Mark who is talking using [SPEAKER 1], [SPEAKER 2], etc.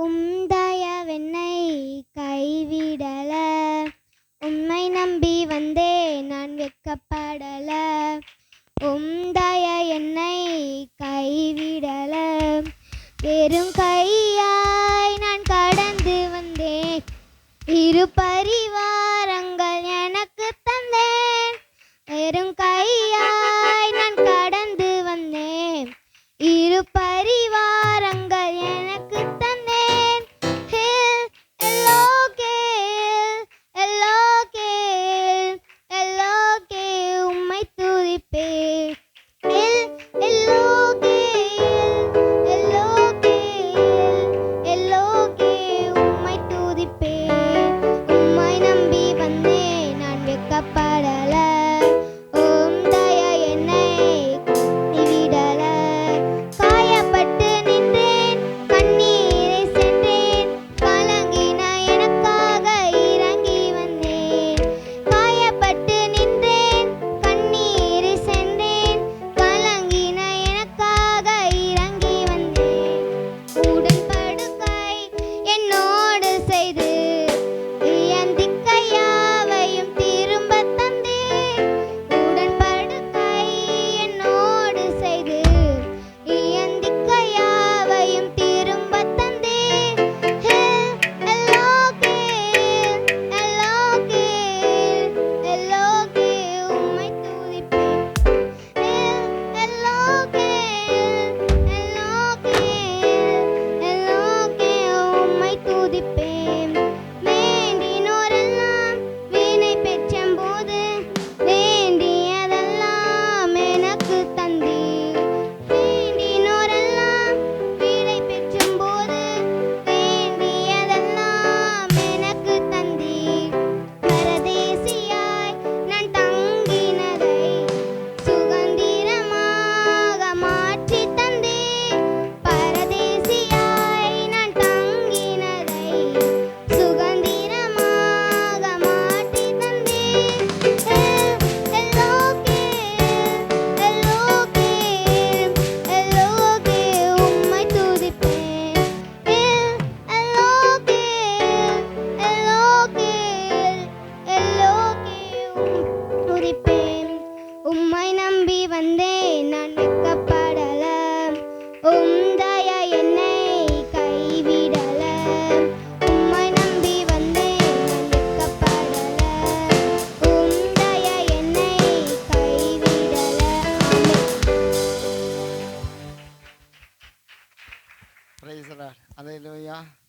[SPEAKER 1] உம்தயவென்னை கைவிடல. உம்மை நம்பி வந்தே நான் வெக்கப்படல உம்தய என்னை கைவிடல. வெறும் கையாய் நான் கடந்து வந்தேன். இரு பரிவாரங்கள் எனக்கு தந்தேன். வெறும் கை praise
[SPEAKER 2] the Lord. Alleluia.